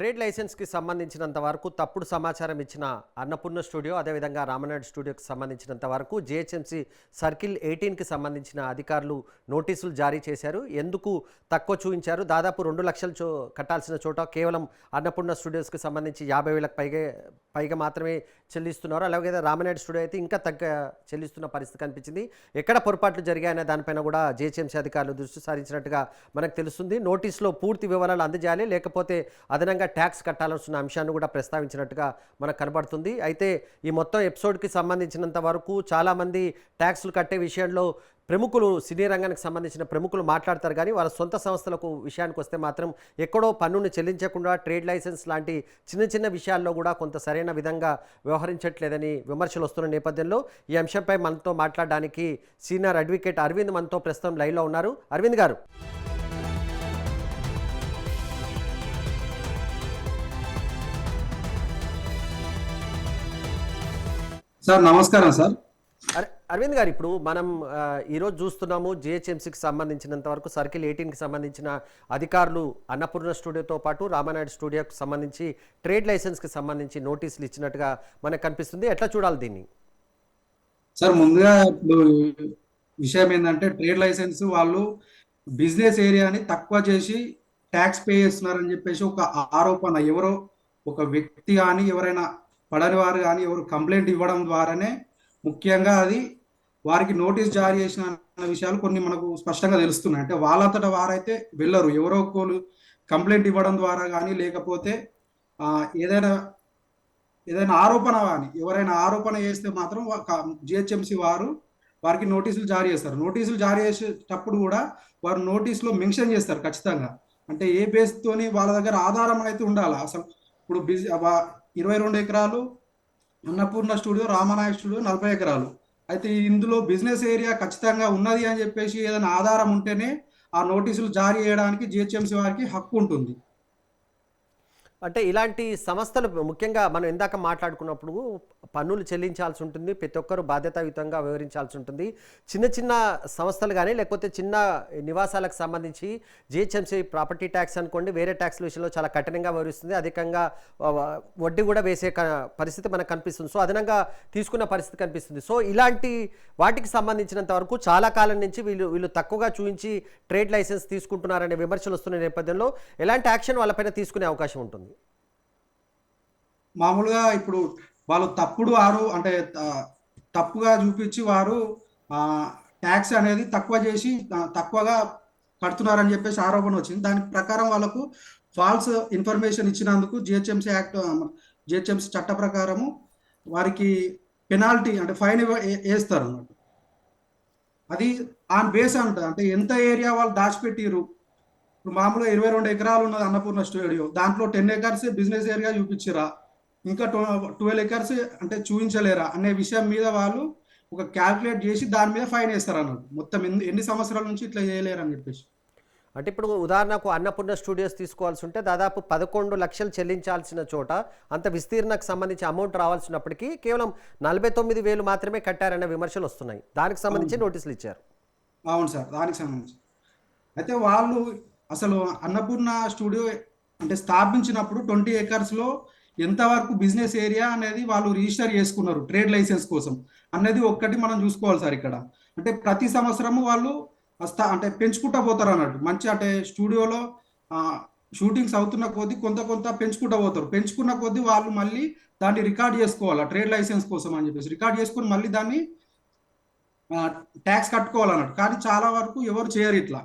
Trade లైసెన్స్కి సంబంధించినంత వరకు తప్పుడు సమాచారం ఇచ్చిన అన్నపూర్ణ స్టూడియో అదేవిధంగా రామనాయుడు స్టూడియోకి సంబంధించినంత వరకు జిహెచ్ఎంసీ సర్కిల్ ఎయిటీన్కి సంబంధించిన అధికారులు నోటీసులు జారీ చేశారు. ఎందుకు తక్కువ చూపించారు దాదాపు రెండు లక్షలు చో కట్టాల్సిన చోట కేవలం అన్నపూర్ణ స్టూడియోస్కి సంబంధించి యాభై వేలకు పైగా పైగా మాత్రమే చెల్లిస్తున్నారు. అలాగే రామనాయుడు స్టూడియో అయితే ఇంకా తగ్గ చెల్లిస్తున్న పరిస్థితి కనిపించింది. ఎక్కడ పొరపాట్లు జరిగాయనే దానిపైన కూడా జిహెచ్ఎంసీ అధికారులు దృష్టి సారించినట్టుగా మనకు తెలుస్తుంది. నోటీసులో పూర్తి వివరాలు అందజేయాలి లేకపోతే అదనంగా ట్యాక్స్ కట్టాల్సిన అంశాన్ని కూడా ప్రస్తావించినట్టుగా మనకు కనబడుతుంది. అయితే ఈ మొత్తం ఎపిసోడ్కి సంబంధించినంత వరకు చాలామంది ట్యాక్స్లు కట్టే విషయంలో ప్రముఖులు సినీ రంగానికి సంబంధించిన ప్రముఖులు మాట్లాడతారు. కానీ వాళ్ళ సొంత సంస్థలకు విషయానికి వస్తే మాత్రం ఎక్కడో పన్నును చెల్లించకుండా ట్రేడ్ లైసెన్స్ లాంటి చిన్న చిన్న విషయాల్లో కూడా కొంత సరైన విధంగా వ్యవహరించట్లేదని విమర్శలు వస్తున్న నేపథ్యంలో ఈ అంశంపై మనతో మాట్లాడడానికి సీనియర్ అడ్వకేట్ అరవింద్ మనతో ప్రస్తుతం లైవ్లో ఉన్నారు. అరవింద్ గారు. సార్ నమస్కారం సార్. అర- అరవింద్ గారు ఇప్పుడు మనం ఈరోజు చూస్తున్నాము జిహెచ్ఎంసీకి సంబంధించినంత వరకు సర్కిల్ ఎయిటీన్కి సంబంధించిన అధికారులు అన్నపూర్ణ స్టూడియోతో పాటు రామానాయుడు స్టూడియోకి సంబంధించి ట్రేడ్ లైసెన్స్కి సంబంధించి నోటీసులు ఇచ్చినట్టుగా మనకు కనిపిస్తుంది. ఎట్లా చూడాలి దీన్ని? సార్ ముందుగా ఇప్పుడు విషయం ఏంటంటే ట్రేడ్ లైసెన్స్ వాళ్ళు బిజినెస్ ఏరియాని తక్కువ చేసి ట్యాక్స్ పే చేస్తున్నారని చెప్పేసి ఒక ఆరోపణ. ఎవరో ఒక వ్యక్తి కానీ ఎవరైనా పడని వారు కానీ ఎవరు కంప్లైంట్ ఇవ్వడం ద్వారానే ముఖ్యంగా అది వారికి నోటీస్ జారీ చేసిన విషయాలు కొన్ని మనకు స్పష్టంగా తెలుస్తున్నాయి. అంటే వాళ్ళంతట వారైతే వెళ్ళరు. ఎవరో ఒకరు కంప్లైంట్ ఇవ్వడం ద్వారా కానీ లేకపోతే ఏదైనా ఏదైనా ఆరోపణ కానీ ఎవరైనా ఆరోపణ చేస్తే మాత్రం జిహెచ్ఎంసి వారు వారికి నోటీసులు జారీ చేస్తారు. నోటీసులు జారీ చేసేటప్పుడు కూడా వారు నోటీసులో మెన్షన్ చేస్తారు ఖచ్చితంగా. అంటే ఏ బేస్తోని వాళ్ళ దగ్గర ఆధారం అయితే ఉండాలి? అసలు ఇప్పుడు బిజీ ఇరవై రెండు ఎకరాలు అన్నపూర్ణ స్టూడియో రామనాయ స్టూడియో నలభై ఎకరాలు. అయితే ఇందులో బిజినెస్ ఏరియా ఖచ్చితంగా ఉన్నది అని చెప్పేసి ఏదైనా ఆధారం ఉంటేనే ఆ నోటీసులు జారీ చేయడానికి జిహెచ్ఎంసీ వారికి హక్కు ఉంటుంది. అంటే ఇలాంటి సంస్థలు ముఖ్యంగా మనం ఇందాక మాట్లాడుకున్నప్పుడు పన్నులు చెల్లించాల్సి ఉంటుంది ప్రతి ఒక్కరు బాధ్యతాయుతంగా వ్యవహరించాల్సి ఉంటుంది. చిన్న చిన్న సంస్థలు కానీ లేకపోతే చిన్న నివాసాలకు సంబంధించి జిహెచ్ఎంసీ ప్రాపర్టీ ట్యాక్స్ అనుకోండి వేరే ట్యాక్స్ విషయంలో చాలా కఠినంగా వ్యవహరిస్తుంది. అధికంగా వడ్డీ కూడా వేసే క- పరిస్థితి మనకు కనిపిస్తుంది. సో అదనంగా తీసుకున్న పరిస్థితి కనిపిస్తుంది. సో ఇలాంటి వాటికి సంబంధించినంత వరకు చాలా కాలం నుంచి వీళ్ళు వీళ్ళు తక్కువగా చూపించి ట్రేడ్ లైసెన్స్ తీసుకుంటున్నారనే విమర్శలు వస్తున్న నేపథ్యంలో ఎలాంటి యాక్షన్ వాళ్ళపైన తీసుకునే అవకాశం ఉంటుంది? మామూలుగా ఇప్పుడు వాళ్ళు తప్పుడు వారు అంటే తప్పుగా చూపించి వారు ట్యాక్స్ అనేది తక్కువ చేసి తక్కువగా కడుతున్నారని చెప్పేసి ఆరోపణ వచ్చింది. దాని ప్రకారం వాళ్ళకు ఫాల్స్ ఇన్ఫర్మేషన్ ఇచ్చినందుకు జిహెచ్ఎంసీ యాక్ట్ జిహెచ్ఎంసీ చట్ట ప్రకారము వారికి పెనాల్టీ అంటే ఫైన్ వేస్తారు అన్నమాట. అది ఆన్ బేస్ అంట. అంటే ఎంత ఏరియా వాళ్ళు దాచిపెట్టిరు ఇప్పుడు మామూలుగా ఇరవై రెండు ఎకరాలు ఉన్నది అన్నపూర్ణ స్టూడియో. దాంట్లో టెన్ ఎకర్స్ బిజినెస్ ఏరియా చూపించిరా ఇంకా ట్వెల్వ్ ఎకర్స్ అంటే చూపించలేరా అనే విషయం మీద వాళ్ళు ఒక క్యాల్కులేట్ చేసి దాని మీద ఫైన్ వేస్తారు అన్నట్టు మొత్తం ఎన్ని ఎన్ని సంవత్సరాల నుంచి ఇట్లా చేయలేరు అని చెప్పేసి. అంటే ఇప్పుడు ఉదాహరణకు అన్నపూర్ణ స్టూడియోస్ తీసుకోవాల్సి ఉంటే దాదాపు పదకొండు లక్షలు చెల్లించాల్సిన చోట అంత విస్తీర్ణకు సంబంధించి అమౌంట్ రావాల్సినప్పటికీ కేవలం నలభై తొమ్మిది వేలు మాత్రమే కట్టారన్న విమర్శలు వస్తున్నాయి. దానికి సంబంధించి నోటీసులు ఇచ్చారు. అవును సార్ దానికి సంబంధించి. అయితే వాళ్ళు అసలు అన్నపూర్ణ స్టూడియో అంటే స్థాపించినప్పుడు ట్వంటీ ఎకర్స్లో ఎంతవరకు బిజినెస్ ఏరియా అనేది వాళ్ళు రిజిస్టర్ చేసుకున్నారు ట్రేడ్ లైసెన్స్ కోసం అనేది ఒక్కటి మనం చూసుకోవాలి సార్ ఇక్కడ. అంటే ప్రతి సంవత్సరము వాళ్ళు వస్తా అంటే పెంచుకుంటా పోతారు అన్నట్టు. మంచి అంటే స్టూడియోలో షూటింగ్స్ అవుతున్న కొద్దీ కొంత కొంత పెంచుకుంటా పోతారు. పెంచుకున్న కొద్దీ వాళ్ళు మళ్ళీ దాన్ని రికార్డ్ చేసుకోవాలి ట్రేడ్ లైసెన్స్ కోసం అని చెప్పేసి. రికార్డ్ చేసుకొని మళ్ళీ దాన్ని ట్యాక్స్ కట్టుకోవాలన్నట్టు. కానీ చాలా వరకు ఎవరు చేయరు ఇట్లా.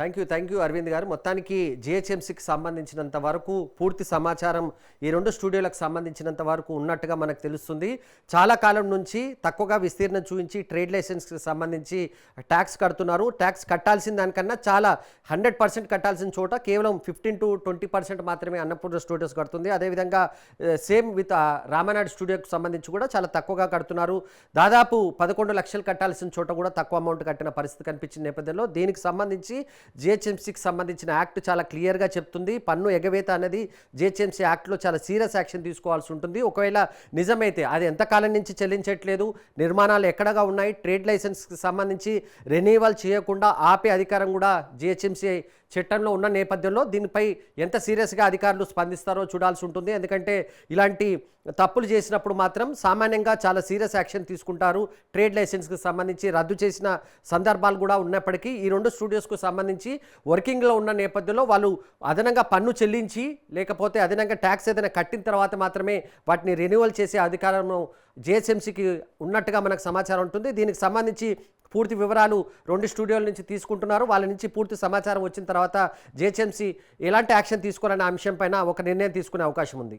Thank you thank you Arvind garu. మొత్తానికి జిహెచ్ఎంసీకి సంబంధించినంత వరకు పూర్తి సమాచారం ఈ రెండు స్టూడియోలకు సంబంధించినంత వరకు ఉన్నట్టుగా మనకు తెలుస్తుంది. చాలా కాలం నుంచి తక్కువగా విస్తీర్ణం చూపించి ట్రేడ్ లైసెన్స్కి సంబంధించి ట్యాక్స్ కడుతున్నారు. ట్యాక్స్ కట్టాల్సిన దానికన్నా చాలా హండ్రెడ్ పర్సెంట్ కట్టాల్సిన చోట కేవలం ఫిఫ్టీన్ టు ట్వంటీ పర్సెంట్ మాత్రమే అన్నపూర్ణ స్టూడియోస్ కడుతుంది. అదేవిధంగా సేమ్ విత్ రామానాయుడు స్టూడియోకి సంబంధించి కూడా చాలా తక్కువగా కడుతున్నారు. దాదాపు పదకొండు లక్షలు కట్టాల్సిన చోట కూడా తక్కువ అమౌంట్ కట్టిన పరిస్థితి కనిపించిన నేపథ్యంలో దీనికి సంబంధించి జిహెచ్ఎంసీకి సంబంధించిన యాక్ట్ చాలా క్లియర్గా చెప్తుంది. పన్ను ఎగవేత అనేది జిహెచ్ఎంసీ యాక్ట్లో చాలా సీరియస్ యాక్షన్ తీసుకోవాల్సి ఉంటుంది. ఒకవేళ నిజమైతే అది ఎంతకాలం నుంచి చెల్లించట్లేదు? నిర్మాణాలు ఎక్కడగా ఉన్నాయి? ట్రేడ్ లైసెన్స్కి సంబంధించి రెన్యూవల్ చేయకుండా ఆపే అధికారం కూడా జిహెచ్ఎంసీ చట్టంలో ఉన్న నేపథ్యంలో దీనిపై ఎంత సీరియస్గా అధికారులు స్పందిస్తారో చూడాల్సి ఉంటుంది. ఎందుకంటే ఇలాంటి తప్పులు చేసినప్పుడు మాత్రం సామాన్యంగా చాలా సీరియస్ యాక్షన్ తీసుకుంటారు. ట్రేడ్ లైసెన్స్కి సంబంధించి రద్దు చేసిన సందర్భాలు కూడా ఉన్నప్పటికీ ఈ రెండు స్టూడియోస్కు సంబంధించి వర్కింగ్లో ఉన్న నేపథ్యంలో వాళ్ళు అదనంగా పన్ను చెల్లించి లేకపోతే అదనంగా ట్యాక్స్ ఏదైనా కట్టిన తర్వాత మాత్రమే వాటిని రెన్యువల్ చేసే అధికారం జిహెచ్ఎంసీకి ఉన్నట్టుగా మనకు సమాచారం ఉంటుంది. దీనికి సంబంధించి పూర్తి వివరాలు రెండు స్టూడియోల నుంచి తీసుకుంటున్నారు. వాళ్ళ నుంచి పూర్తి సమాచారం వచ్చిన తర్వాత జిహెచ్ఎంసీ ఎలాంటి యాక్షన్ తీసుకోవాలనే అంశం పైన ఒక నిర్ణయం తీసుకునే అవకాశం ఉంది.